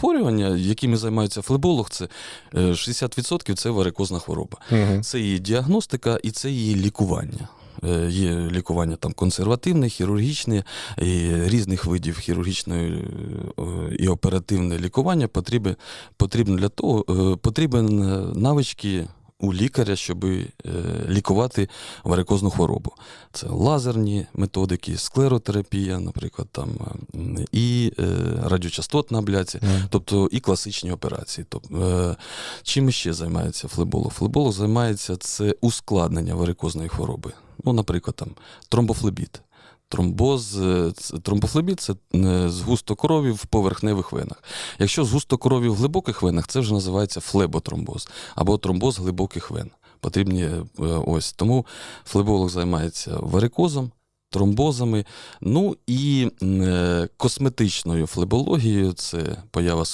захворювання, якими займається флеболог, це е, 60% це варикозна хвороба. Угу. Це її діагностика і це її лікування. Е, Є лікування там консервативне, хірургічне, і різних видів хірургічної е, і оперативне лікування потрібне, потрібне для того, е, потрібен навички у лікаря, щоб е, лікувати варикозну хворобу. Це лазерні методики, склеротерапія, наприклад, там, і е, радіочастотна абляція. Тобто і класичні операції. Тобто, чим ще займається флеболог? Флеболог займається це ускладнення варикозної хвороби. Ну, наприклад, там тромбофлебіт. Тромбоз, е, тромбофлебіт це е, згусто крові в поверхневих венах. Якщо згусто крові в глибоких венах, це вже називається флеботромбоз або тромбоз глибоких вен. Потрібні е, ось тому флеболог займається варикозом, тромбозами, ну і косметичною флебологією це поява